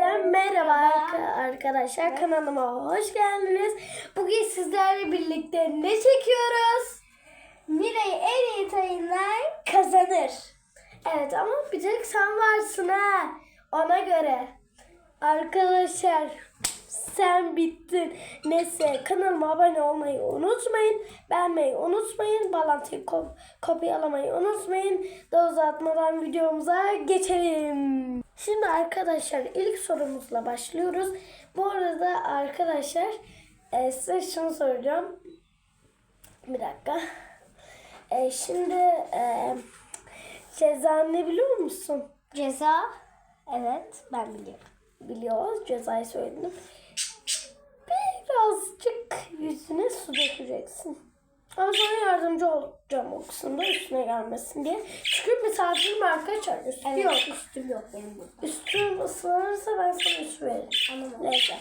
Merhaba arka- arkadaşlar kanalıma hoş geldiniz. Bugün sizlerle birlikte ne çekiyoruz? Mira'yı en iyi tanıyan kazanır. Evet ama bir tek sen varsın ha. Ona göre. Arkadaşlar sen bittin. Neyse kanalıma abone olmayı unutmayın. Beğenmeyi unutmayın. Bağlantıyı kop kopyalamayı unutmayın. Daha uzatmadan videomuza geçelim. Şimdi arkadaşlar ilk sorumuzla başlıyoruz. Bu arada arkadaşlar e, size şunu soracağım. Bir dakika. E, şimdi e, ceza ne biliyor musun? Ceza. Evet ben biliyorum. Biliyoruz. Cezayı söyledim. Birazcık yüzüne su dökeceksin. Ama sana yardımcı olacağım o kısımda üstüne gelmesin diye. Çünkü misafirim arkadaşlar. Üstü Evet yok. üstüm yok benim burada. Üstüm ıslanırsa ben sana su veririm. Anlamadım. Neyse.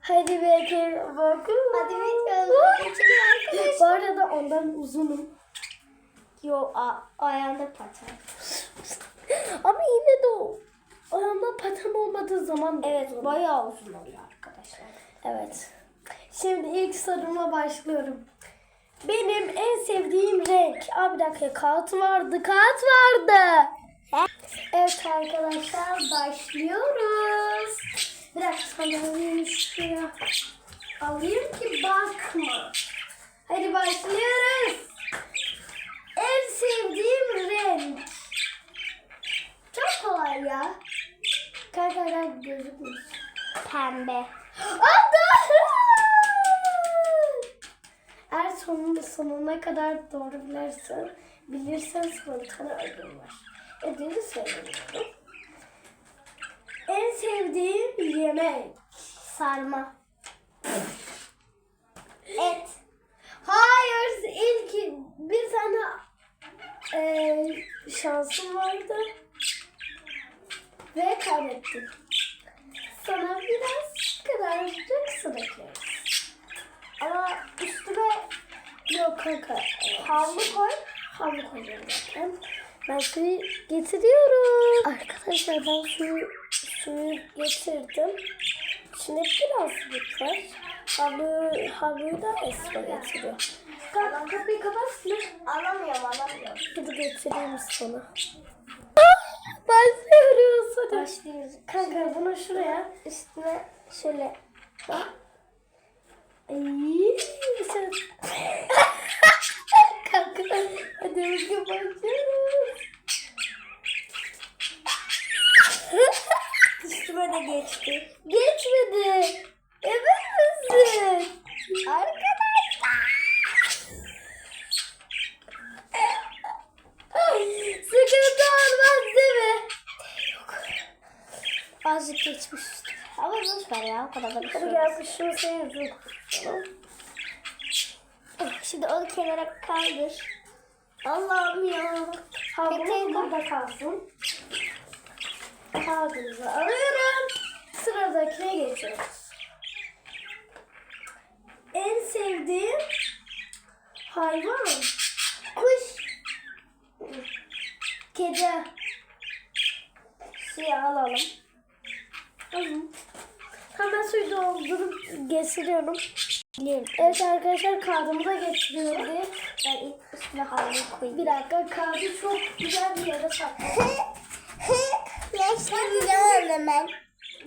Hadi bekleyin. Bakın. Hadi arkadaşlar. Bu arada ondan uzunum. Yo a, ayağında paten. Ama yine de o ayağımda paten olmadığı zaman Evet bayağı uzun oluyor arkadaşlar. Evet. Şimdi ilk soruma başlıyorum. Benim en sevdiğim renk. Aa bir dakika kağıt vardı. Kağıt vardı. Evet arkadaşlar başlıyoruz. Bir dakika sana şuraya alayım ki bakma. Hadi başlıyoruz. En sevdiğim renk. Çok kolay ya. Kanka gözükmüyor. Pembe. Adı! Sonunda sonuna kadar doğru bilirsen, bilirsen sana bir ödül var. Ödülü söylüyorum. En sevdiğim yemek. Sarma. Et. Hayır, ilk bir tane eee şansım vardı. Ve kaybettim. Sana biraz kadarcık su döküyoruz. Ama üstüne yok kanka. Havlu koy. Havlu koyuyorum zaten. Ben suyu getiriyorum. Arkadaşlar ben suyu, suyu getirdim. İçine biraz süt var. Havlu, havluyu da Esra getiriyor. Kanka kapıyı kapat. Alamıyorum alamıyorum. Hadi getireyim sana. Başlıyoruz. Hadi. Başlıyoruz. Kanka bunu şuraya üstüne şöyle. Ay, sen... Kanka olmaz? Azıcık geçmiş üstüme. Ama boş ver ya o kadar da bir şey yok. gel bu şunu koyalım. Şimdi onu kenara kaldır. Allah'ım ya. Havlum burada kalsın. Kağıdımızı alıyorum. Sıradakine geçiyoruz. En sevdiğim hayvan. Kuş. Kedi. Suyu alalım. Alın. Hemen suyu doldurup getiriyorum. Evet arkadaşlar kağıdımı da getiriyorum. Ben ilk üstüne havluyu koyayım. Bir dakika kağıdı çok güzel bir yere sakladım. Yaşlanacağım hemen.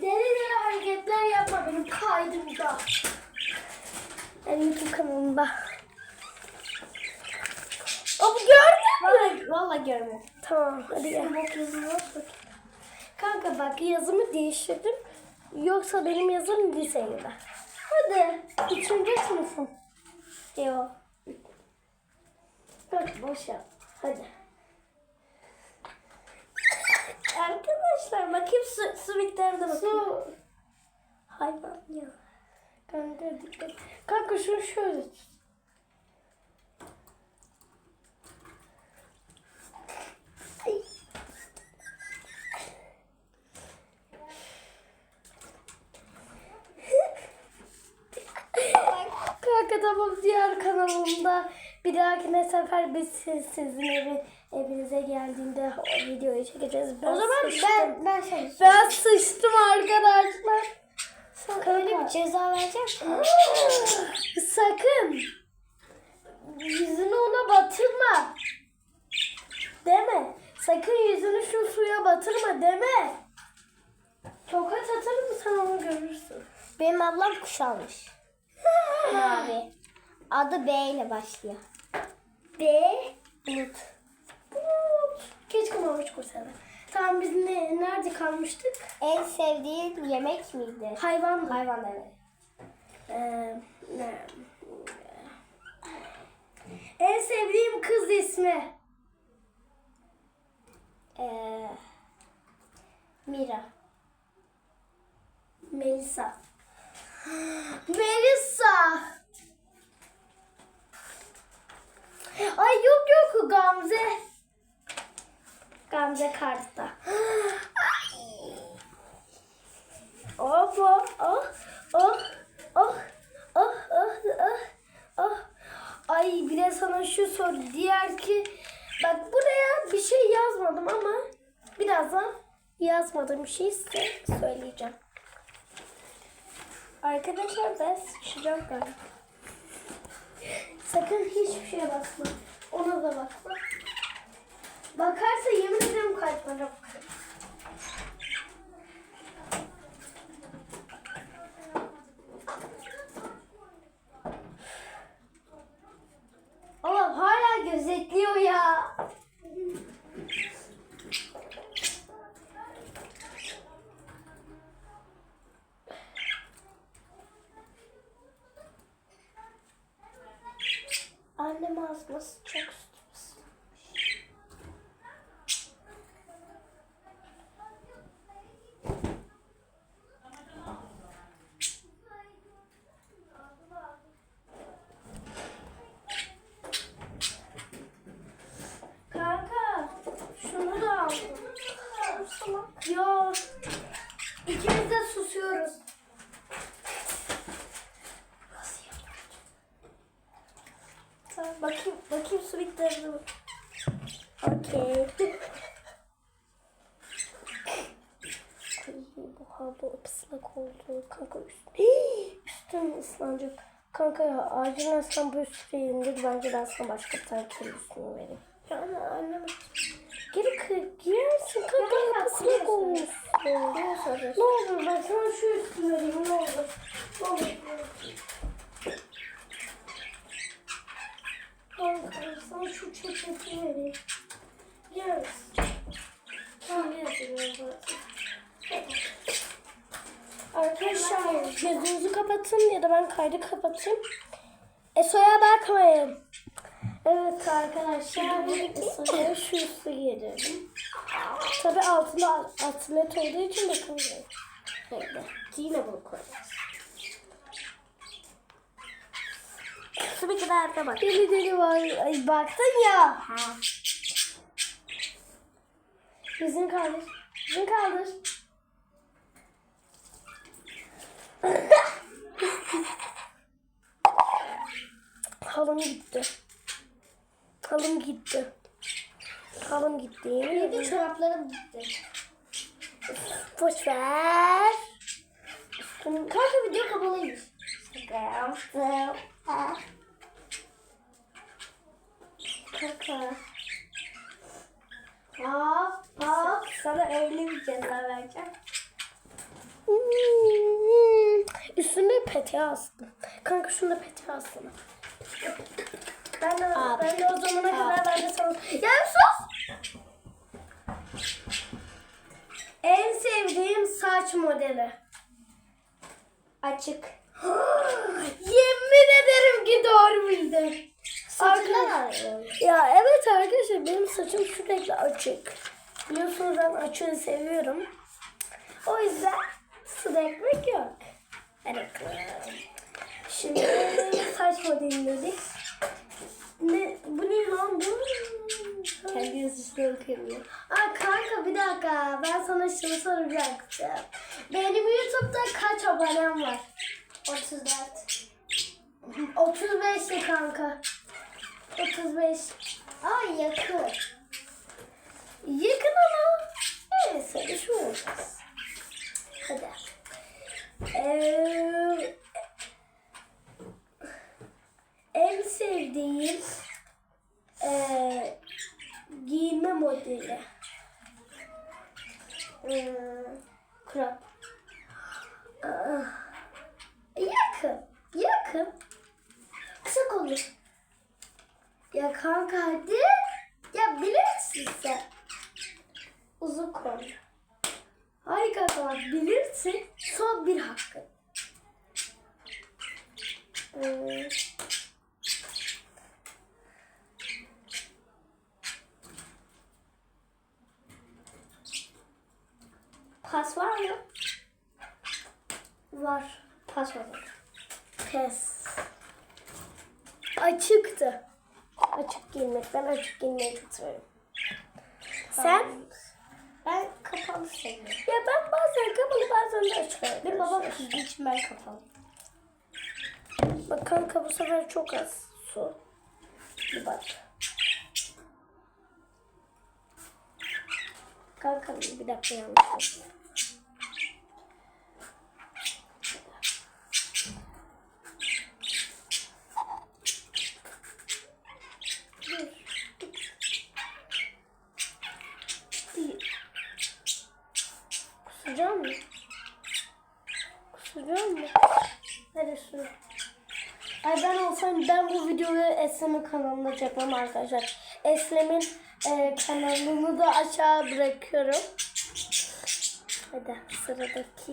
Deli deli hareketler yapma benim kaydımda. Yani YouTube kanalımda. Bu gördün mü? Vallahi, vallahi görmedim. Tamam hadi gel. Bak yazımı bak. Kanka bak yazımı değiştirdim. Yoksa benim yazım liseydi. Hadi. Üçüncü sınıfım. Yok. Bak boş yap. Hadi. Arkadaşlar bakayım su, su miktarına bakayım. Su. Hayvan ya. Kanka dikkat. Kanka şunu şöyle tut. Ay. Tamam diğer kanalımda bir dahakine sefer biz siz, sizin evi evinize geldiğinde o videoyu çekeceğiz. Ben O zaman sıçtım. ben ben şey. ben sıçtım arkadaşlar. öyle bir ceza vereceğim. Sakın yüzünü ona batırma. Deme. Sakın yüzünü şu suya batırma deme. Tokat atarım sen onu görürsün. Benim ablam kuş almış. Mavi. Adı B ile başlıyor. B. Bulut. Bulut. Geç kalmamış kurtarı. Tamam biz ne, nerede kalmıştık? En sevdiğin yemek miydi? Hayvan. Hayvan evet. Ee, ne? En sevdiğim kız ismi. Ee, Mira. Melisa. Melisa. Ay yok yok Gamze. Gamze kartta. Of of oh oh, oh oh oh oh oh oh oh. Ay bir de sana şu soru diğer ki bak buraya bir şey yazmadım ama birazdan yazmadığım şey size söyleyeceğim. Arkadaşlar ben sıçacağım galiba. Sakın hiçbir şeye bakma. Ona da bakma. Bakarsa yemin ederim kalp nas duas. Kanka üstüm, üstüm ıslanacak. Kanka ya acilen sen bu üstüne indir. Bence ben sana başka bir tane kirli üstünü vereyim. Ya ama annem Geri kır, giyersin kanka Ya, ıslak olmuşsun. ne olur ben sana şu üstünü vereyim ne olur. Ne olur. Kanka sana şu çekmeti vereyim. Yer misin? Tamam yazıyorum Arkadaşlar gözünüzü kapatın ya da ben kaydı kapatayım. Eso'ya bakmayın. Evet arkadaşlar Eso'ya şu üstü giyelim. Tabi altında atlet olduğu için bakılmıyor. Bekle. Yine bunu koyacağız. Su bitti de bak. Deli deli var. Ay baktın ya. Ha. Yüzünü kaldır. Yüzünü kaldır. Halım gitti. Halım gitti. Halım gitti. Bir de çoraplarım gitti. Boş ver. Kanka video kapalıymış. Şaka yaptım. Kaka. Hop hop. Sana öyle bir ceza vereceğim. Üstünde peteğe astım. Kanka şunu da peteğe astım. Ben de, Abi. ben de o zamana kadar ben de sana... Ya sus! En sevdiğim saç modeli. Açık. Yemin ederim ki doğru bildin. Saçından alıyorum. Ya evet arkadaşlar benim saçım sürekli açık. Biliyorsunuz ben açığı seviyorum. O yüzden su dökmek Evet. Şimdi saç modeli dedik. Ne, bu ne lan bu? Kendi yazısını okuyorum. Aa kanka bir dakika ben sana şunu soracaktım. Benim YouTube'da kaç abonem var? 34. 35 de kanka. 35. Aa yakın. Yakın ama evet sarışın olacağız. Hadi. Ee, en sevdiğim ee, giyinme modeli. Hmm, crop. Aa, yakın. Yakın. Kısa kollu. Ya kanka hadi. Ya bilirsin sen. Uzun kollu. Hayır kanka bak bilirsin. Son bir hakkın. Hmm. Pas var mı? Var. Pas var. Pes. Açıktı. Açık giyinmekten açık giyinmeyi çok seviyorum. Sen? Kapalı seviyorum. Ya ben bazen kapalı bazen de açık Benim babam için ben kapalı. Bak kanka bu sefer çok az su. Bir bak. Kanka bir dakika yanlış. oldu. Dur. Bir. Kusacağım mı? Kusacağım mı? Hadi su. Ay ben olsam ben bu videoyu Eslem'in kanalına çekmem arkadaşlar. Eslem'in e, kanalını da aşağı bırakıyorum. Hadi sıradaki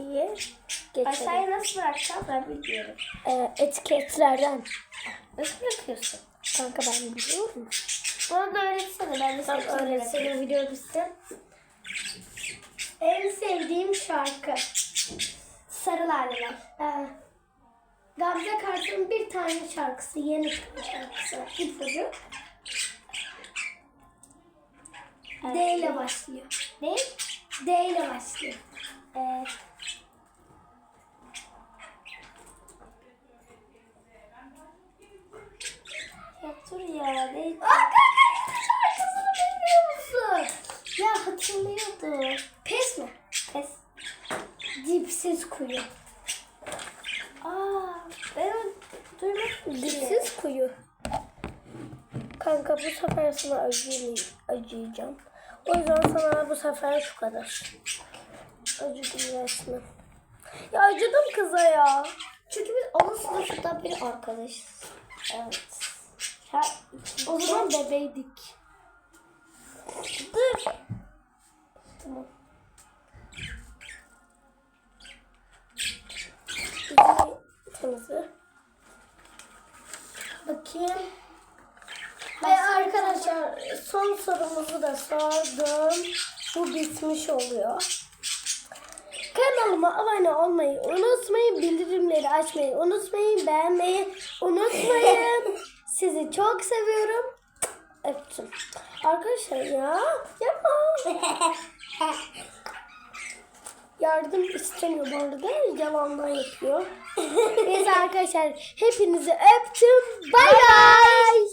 geçelim. Aşağıya nasıl bırakacağım ben biliyorum. E, etiketlerden. Nasıl bırakıyorsun? Kanka ben biliyorum. Bana da öğretsene. Ben de sana öğretsenin video bitsin. En sevdiğim şarkı. Sarı laleler. Ee, Gamze Kart'ın bir tane şarkısı, yeni çıkan şarkısı. İpucu. D ile başlıyor. Ne? D ile başlıyor. Ee, ya dur ya. Ne? Arkadaşlar şarkısını bilmiyor musun? Ya hatırlıyordum. Pes mi? Pes. Dipsiz kuyu. Aa, ben duymadım ki. Dipsiz kuyu. Kanka bu acıyım, acıyacağım. O yüzden sana bu sefer şu kadar. Acıdım resmen. Ya acıdım kıza ya. Çünkü biz onun sınıfından beri arkadaşız. Evet. Ya, O zaman bebeydik. dur. Tamam. Bir temizle. Bakayım. Ve arkadaşlar son sorumuzu da sordum. Bu bitmiş oluyor. Kanalıma abone olmayı unutmayın. Bildirimleri açmayı unutmayın. Beğenmeyi unutmayın. Sizi çok seviyorum. Öptüm. Arkadaşlar ya yapma. Yardım istemiyor bu arada. Yalandan yapıyor. Neyse arkadaşlar hepinizi öptüm. Bay bay.